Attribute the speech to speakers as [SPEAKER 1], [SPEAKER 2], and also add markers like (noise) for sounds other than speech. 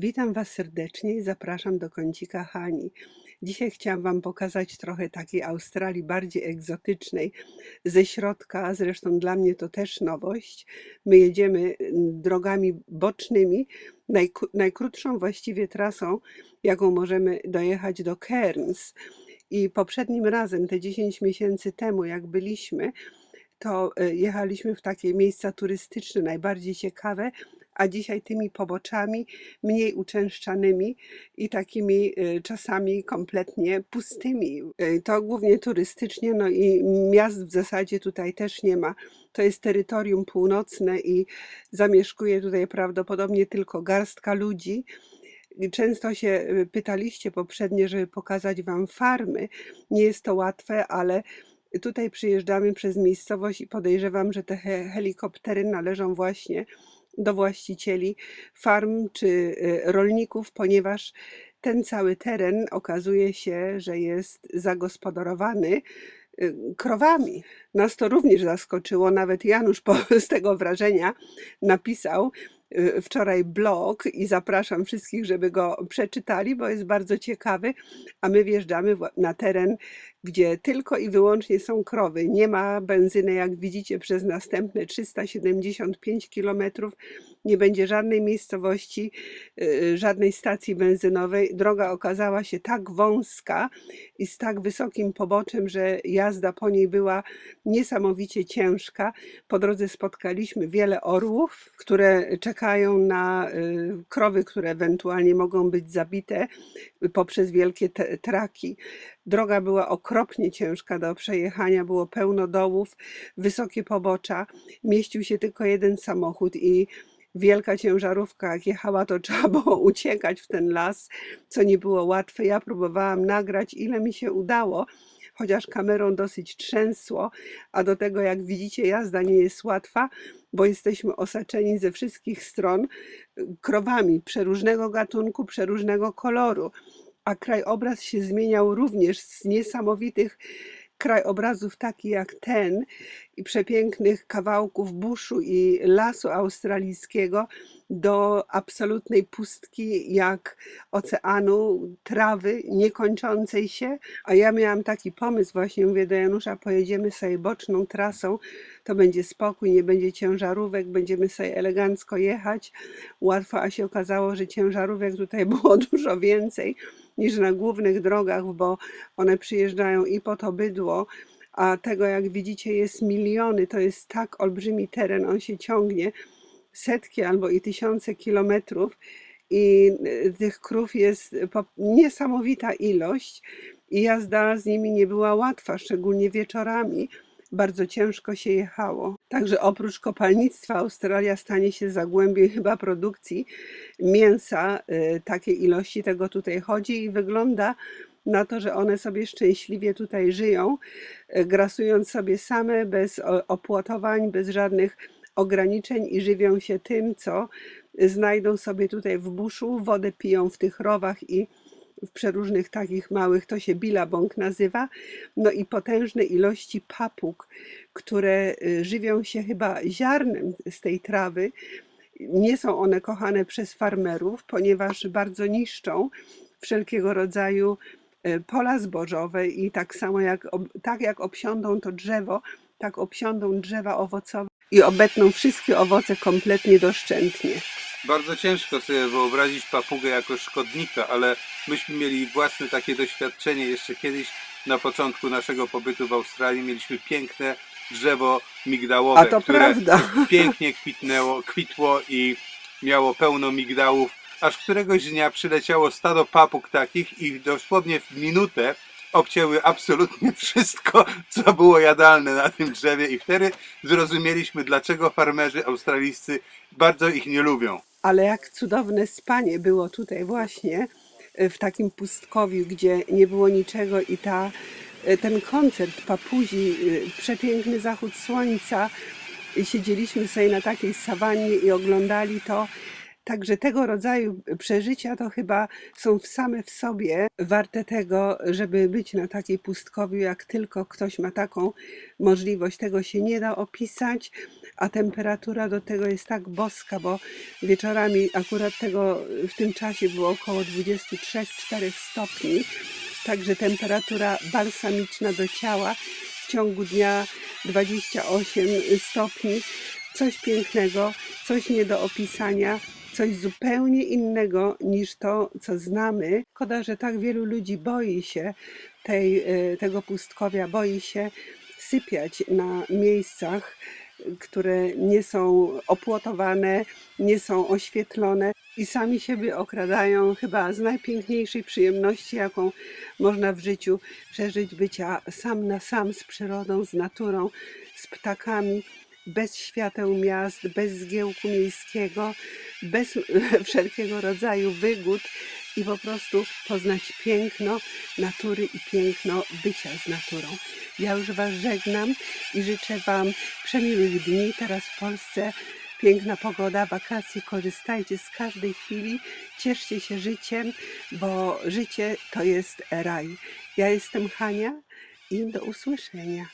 [SPEAKER 1] Witam Was serdecznie i zapraszam do kącika Hani. Dzisiaj chciałam Wam pokazać trochę takiej Australii bardziej egzotycznej ze środka. Zresztą dla mnie to też nowość. My jedziemy mm, drogami bocznymi, najkrótszą właściwie trasą, jaką możemy dojechać do Cairns. I poprzednim razem, te 10 miesięcy temu, jak byliśmy, to e, jechaliśmy w takie miejsca turystyczne, najbardziej ciekawe, a dzisiaj tymi poboczami mniej uczęszczanymi i takimi e, czasami kompletnie pustymi. E, To głównie turystycznie, no i miast w zasadzie tutaj też nie ma. To jest terytorium północne i zamieszkuje tutaj prawdopodobnie tylko garstka ludzi. Często się e, pytaliście poprzednio, żeby pokazać Wam farmy. Nie jest to łatwe, ale tutaj przyjeżdżamy przez miejscowość i podejrzewam, że te he- helikoptery należą właśnie do właścicieli farm czy e, rolników, ponieważ ten cały teren okazuje się, że jest zagospodarowany y, krowami. Nas to również zaskoczyło, nawet Janusz po, (laughs) z tego wrażenia napisał y, wczoraj blog i zapraszam wszystkich, żeby go przeczytali, bo jest bardzo ciekawy, a my wjeżdżamy na teren, gdzie tylko i wyłącznie są krowy. Nie ma benzyny, jak widzicie, przez następne 375 kilometrów. Nie będzie żadnej miejscowości, y, żadnej stacji benzynowej. Droga okazała się tak wąska i z tak wysokim poboczem, że jazda po niej była niesamowicie ciężka. Po drodze spotkaliśmy wiele orłów, które czekają na y, krowy, które ewentualnie mogą być zabite poprzez wielkie traki. Droga była okropnie ciężka do przejechania, było pełno dołów, wysokie pobocza, mieścił się tylko jeden samochód i wielka ciężarówka, jak jechała, to trzeba (laughs) było uciekać w ten las, co nie było łatwe. Ja próbowałam nagrać, ile mi się udało, chociaż kamerą dosyć trzęsło, a do tego, jak widzicie, jazda nie jest łatwa, bo jesteśmy osaczeni ze wszystkich stron krowami przeróżnego gatunku, przeróżnego koloru a krajobraz się zmieniał również z niesamowitych krajobrazów, takich jak ten, i przepięknych kawałków buszu i lasu australijskiego, do absolutnej pustki, jak oceanu, trawy niekończącej się. A ja miałam taki pomysł, właśnie mówię do Janusza, pojedziemy sobie boczną trasą, to będzie spokój, nie będzie ciężarówek, będziemy sobie elegancko jechać. Łatwo, a się okazało, że ciężarówek tutaj (laughs) było dużo więcej niż na głównych drogach, bo one przyjeżdżają i po to bydło, a tego jak widzicie jest miliony, to jest tak olbrzymi teren, on się ciągnie setki albo i tysiące kilometrów i y, tych krów jest niesamowita ilość i jazda z nimi nie była łatwa, szczególnie wieczorami. Bardzo ciężko się jechało. Także oprócz kopalnictwa Australia stanie się zagłębiem chyba produkcji mięsa. y, Takiej ilości tego tutaj chodzi i wygląda na to, że one sobie szczęśliwie tutaj żyją, y, grasując sobie same bez o- opłotowań, bez żadnych ograniczeń i żywią się tym, co znajdą sobie tutaj w buszu. Wodę piją w tych rowach i w przeróżnych takich małych, to się bilabong nazywa, no i potężne ilości papug, które y, żywią się chyba ziarnem z tej trawy. Nie są one kochane przez farmerów, ponieważ bardzo niszczą wszelkiego rodzaju y, pola zbożowe i tak samo jak, tak jak obsiądą to drzewo, tak obsiądą drzewa owocowe i obetną wszystkie owoce kompletnie doszczętnie.
[SPEAKER 2] Bardzo ciężko sobie wyobrazić papugę jako szkodnika, ale myśmy mieli własne takie doświadczenie jeszcze kiedyś na początku naszego pobytu w Australii. Mieliśmy piękne drzewo migdałowe,
[SPEAKER 1] A to
[SPEAKER 2] które
[SPEAKER 1] prawda. (laughs)
[SPEAKER 2] pięknie kwitnęło, kwitło i miało pełno migdałów, aż któregoś dnia przyleciało stado papug takich i dosłownie w minutę obcięły absolutnie wszystko, co było jadalne na tym drzewie i wtedy zrozumieliśmy, dlaczego farmerzy australijscy bardzo ich nie lubią.
[SPEAKER 1] Ale jak cudowne spanie było tutaj właśnie w takim pustkowiu, gdzie nie było niczego i ta, e, ten koncert papuzi, e, przepiękny zachód słońca, siedzieliśmy sobie na takiej sawannie i oglądali to. Także tego rodzaju przeżycia to chyba są same w sobie warte tego, żeby być na takiej pustkowiu, jak tylko ktoś ma taką możliwość. Tego się nie da opisać, a temperatura do tego jest tak boska, bo wieczorami akurat tego w tym czasie było około 23-4 stopni, także temperatura balsamiczna do ciała w ciągu dnia 28 stopni. Coś pięknego, coś nie do opisania, coś zupełnie innego niż to, co znamy. Szkoda, że tak wielu ludzi boi się tej, e, tego pustkowia, boi się sypiać na miejscach, które nie są opłotowane, nie są oświetlone i sami siebie okradają chyba z najpiękniejszej przyjemności, jaką można w życiu przeżyć, bycia sam na sam z przyrodą, z naturą, z ptakami, bez świateł miast, bez zgiełku miejskiego, bez (laughs) wszelkiego rodzaju wygód i po prostu poznać piękno natury i piękno bycia z naturą. Ja już Was żegnam i życzę Wam przemiłych dni teraz w Polsce. Piękna pogoda, wakacje, korzystajcie z każdej chwili, cieszcie się życiem, bo życie to jest raj. Ja jestem Hania i do usłyszenia.